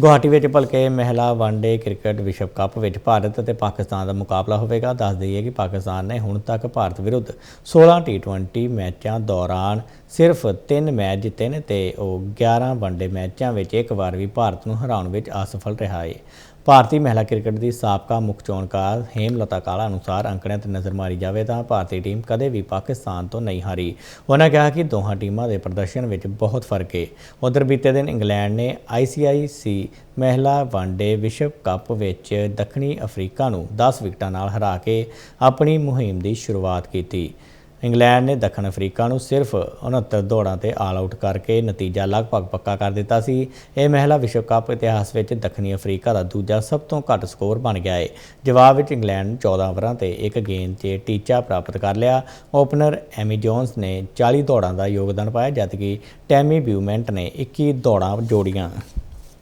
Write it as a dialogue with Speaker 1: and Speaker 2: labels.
Speaker 1: ਗੁਹਾਟੀ ਵਿੱਚ ਭਲਕੇ ਮਹਿਲਾ ਵਨਡੇ ਕ੍ਰਿਕਟ ਵਿਸ਼ਵ ਕੱਪ ਵਿੱਚ ਭਾਰਤ ਅਤੇ ਪਾਕਿਸਤਾਨ ਦਾ ਮੁਕਾਬਲਾ ਹੋਵੇਗਾ। ਦੱਸ ਦਈਏ ਕਿ ਪਾਕਿਸਤਾਨ ਨੇ ਹੁਣ ਤੱਕ ਭਾਰਤ ਵਿਰੁੱਧ 16 ਟੀ20 ਮੈਚਾਂ ਦੌਰਾਨ ਸਿਰਫ 3 ਮੈਚ ਜਿੱਤੇ ਨੇ ਤੇ ਉਹ 11 ਵਨਡੇ ਮੈਚਾਂ ਵਿੱਚ ਇੱਕ ਵਾਰ ਵੀ ਭਾਰਤ ਨੂੰ ਹਰਾਉਣ ਵਿੱਚ ਅਸਫਲ ਰਿਹਾ ਹੈ ਭਾਰਤੀ ਮਹਿਲਾ ਕ੍ਰਿਕਟ ਦੀ ਸਾਬਕਾ ਮੁੱਖ ਚੋਣਕਾਰ ਹੇਮਲਤਾ ਕਾਲਾ ਅਨੁਸਾਰ ਅੰਕੜਿਆਂ ਤੇ ਨਜ਼ਰ ਮਾਰੀ ਜਾਵੇ ਤਾਂ ਭਾਰਤੀ ਟੀਮ ਕਦੇ ਵੀ ਪਾਕਿਸਤਾਨ ਤੋਂ ਨਹੀਂ ਹਾਰੀ। ਉਹਨਾਂ ਕਿਹਾ ਕਿ ਦੋਹਾਂ ਟੀਮਾਂ ਦੇ ਪ੍ਰਦਰਸ਼ਨ ਵਿੱਚ ਬਹੁਤ ਫ਼ਰਕ ਹੈ ਉਧਰ ਬੀਤੇ ਦਿਨ ਇੰਗਲੈਂਡ ਨੇ ICIC ਮਹਿਲਾ ਵਨਡੇ ਵਿਸ਼ਵ ਕੱਪ ਵਿੱਚ ਦੱਖਣੀ ਅਫਰੀਕਾ ਨੂੰ 10 ਵਿਕਟਾਂ ਨਾਲ ਹਰਾ ਕੇ ਆਪਣੀ ਮੁਹਿੰਮ ਦੀ ਸ਼ੁਰੂਆਤ ਕੀਤੀ। ਇੰਗਲੈਂਡ ਨੇ ਦੱਖਣ ਅਫਰੀਕਾ ਨੂੰ ਸਿਰਫ 69 ਦੌੜਾਂ ਤੇ ਆਲ ਆਊਟ ਕਰਕੇ ਨਤੀਜਾ ਲਗਭਗ ਪੱਕਾ ਕਰ ਦਿੱਤਾ ਸੀ। ਇਹ ਮਹਿਲਾ ਵਿਸ਼ਵ ਕੱਪ ਇਤਿਹਾਸ ਵਿੱਚ ਦੱਖਣੀ ਅਫਰੀਕਾ ਦਾ ਦੂਜਾ ਸਭ ਤੋਂ ਘੱਟ ਸਕੋਰ ਬਣ ਗਿਆ ਹੈ ਜਵਾਬ ਵਿੱਚ ਇੰਗਲੈਂਡ ਨੇ 14 ਓਵਰਾਂ ਤੇ ਇੱਕ ਗੇਂਦ 'ਚ ਟੀਚਾ ਪ੍ਰਾਪਤ ਕਰ ਲਿਆ। ਓਪਨਰ ਐਮੀ ਜੋਨਸ ਨੇ 40 ਦੌੜਾਂ ਦਾ ਯੋਗਦਾਨ ਪਾਇਆ, ਜਦਕਿ ਟੈਮੀ ਬਿਊਮੈਂਟ ਨੇ 21 ਦੌੜਾਂ ਜੋੜੀਆਂ।